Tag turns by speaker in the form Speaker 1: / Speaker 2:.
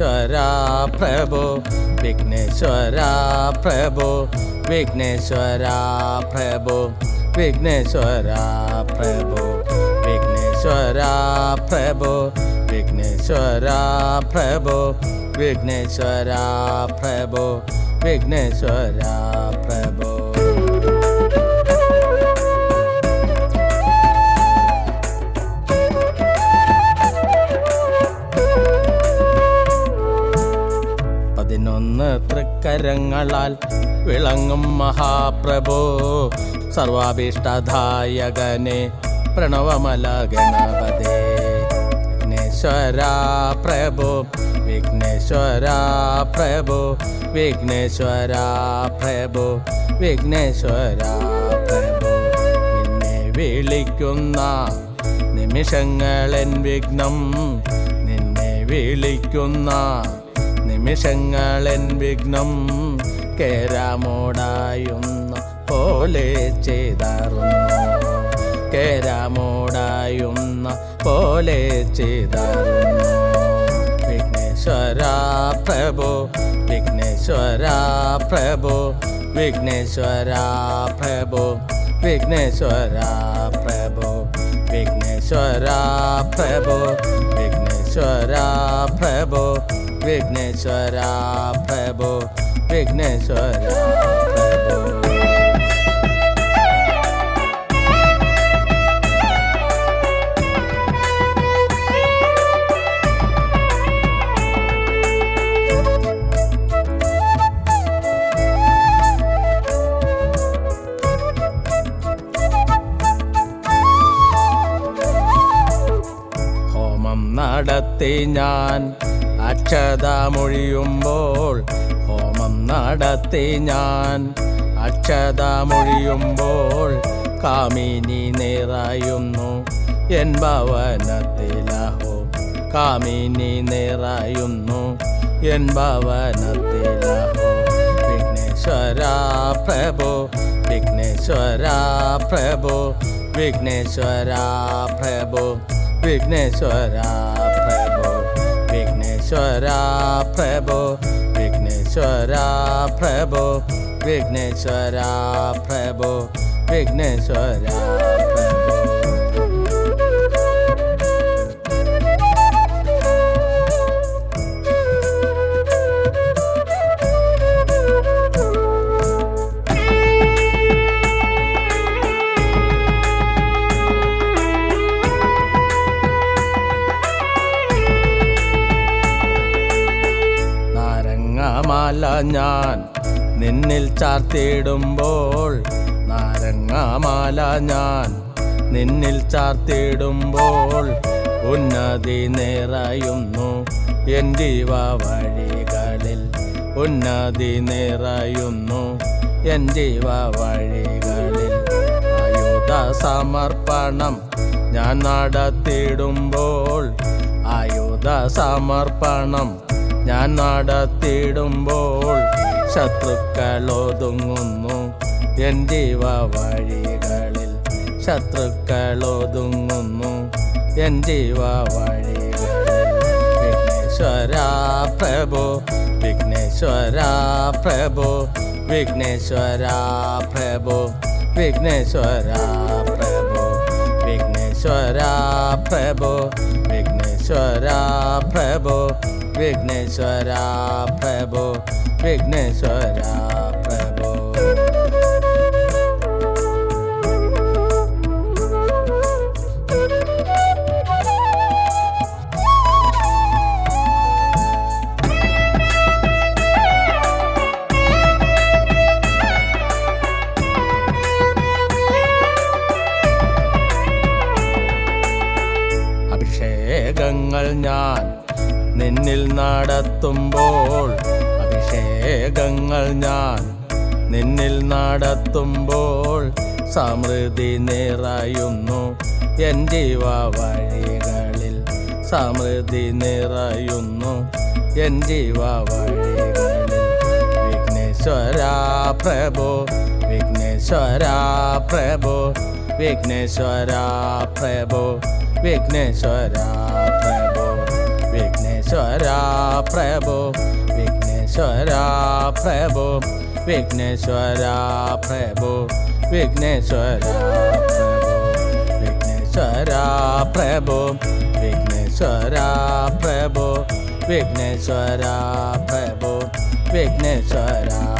Speaker 1: विघ्नेश्वरा प्रभो विघ्नेश्वरा प्रभो विघ्नेश्वरा प्रभो विघ्नेश्वरा प्रभो विघ्नेश्वरा प्रभो विघ्नेश्वरा प्रभो विघ्नेश्वरा प्रभो विघ्नेश्वरा തൃക്കരങ്ങളാൽ വിളങ്ങും മഹാപ്രഭോ. സർവാഭീഷ്ടദായകനെ പ്രണവമല ഗണപതേ വിഘ്നേശ്വര പ്രഭോ വിഘ്നേശ്വര പ്രഭോ വിഘ്നേശ്വര പ്രഭോ വിഘ്നേശ്വര പ്രഭോ. നിന്നെ വിളിക്കുന്ന നിമിഷങ്ങളെൻ വിഘ്നം നിന്നെ വിളിക്കുന്ന നിമിഷങ്ങളെൻ വിഘ്നം കേരാമോടായുന്ന പോലെ ചെയ്താറുന്നു. കേരാമോടായുന്ന പോലെ ചെയ്താറുന്നു. വിഘ്നേശ്വരാ പ്രഭു വിഘ്നേശ്വരാ പ്രഭു വിഘ്നേശ്വരാ പ്രഭു വിഘ്നേശ്വരാ പ്രഭു വിഘ്നേശ്വര പ്രഭു विघ्नेश्वरा भो विघ्नेश्वरा भवो विघ्नेश्वरा भो ഹോമം നടത്തി ഞാൻ അക്ഷതമൊഴിയുമ്പോൾ ഹോമം നടത്തി ഞാൻ അക്ഷതമൊഴിയുമ്പോൾ കാമിനി നിറയുന്നു എൻ ഭവനത്തിലഹോ. കാമിനി നിറയുന്നു എൻ ഭവനത്തിലഹോ. വിഘ്നേശ്വര പ്രഭു വിഘ്നേശ്വര പ്രഭു വിഘ്നേശ്വര പ്രഭു. വിഘ്നേശ്വര പ്രഭോ വിഘ്നേശ്വര പ്രഭോ വിഘ്നേശ്വര പ്രഭോ വിഘ്നേശ്വര പ്രഭോ വിഘ്നേശ്വര നാരങ്ങമാല ഞാൻ നിന്നിൽ ചാർത്തിടുമ്പോൾ നാരങ്ങമാല ഞാൻ നിന്നിൽ ചാർത്തിടുമ്പോൾ ഉന്നതി നിറയുന്നു എൻ ജീവ വഴികളിൽ. ഉന്നതി നിറയുന്നു എൻ ജീവ വഴികളിൽ. ആയുധ സമർപ്പണം ഞാൻ നടത്തിടുമ്പോൾ ആയുധ സമർപ്പണം ഞാൻ നടത്തിടുമ്പോൾ ശത്രുക്കൾ ഒതുങ്ങുന്നു എൻ ജീവ വഴികളിൽ ശത്രുക്കൾ ഒതുങ്ങുന്നു എൻ ജീവ വഴികളിൽ വിഘ്നേശ്വര പ്രഭു വിഘ്നേശ്വര പ്രഭു വിഘ്നേശ്വര പ്രഭു വിഘ്നേശ്വര പ്രഭു വിഘ്നേശ്വര പ്രഭു. विघ्नेश्वरा प्रभो विघ्नेश्वरा प्रभो विघ्नेश्वरा നിന്നിൽ നടത്തുമ്പോൾ അഭിഷേകങ്ങൾ ഞാൻ നിന്നിൽ നടത്തുമ്പോൾ സമൃദ്ധി നിറയുന്നു. എൻ ജീവ വഴികളിൽ സമൃദ്ധി നിറയുന്നു. എൻ ജീവ വഴികളിൽ വിഘ്നേശ്വര പ്രഭു വിഘ്നേശ്വര പ്രഭു വിഘ്നേശ്വര പ്രഭു വിഘ്നേശ്വര വിഘ്നേശ്വര പ്രഭു വിഘ്നേശ്വര പ്രഭോ പ്രഭു വിഘ്നേശ്വര പ്രഭു വിഘ്നേശ്വര പ്രഭു പ്രഭു വിഘ്നേശ്വര പ്രഭു വിഘ്നേശ്വര പ്രഭു വിഘ്നേശ്വര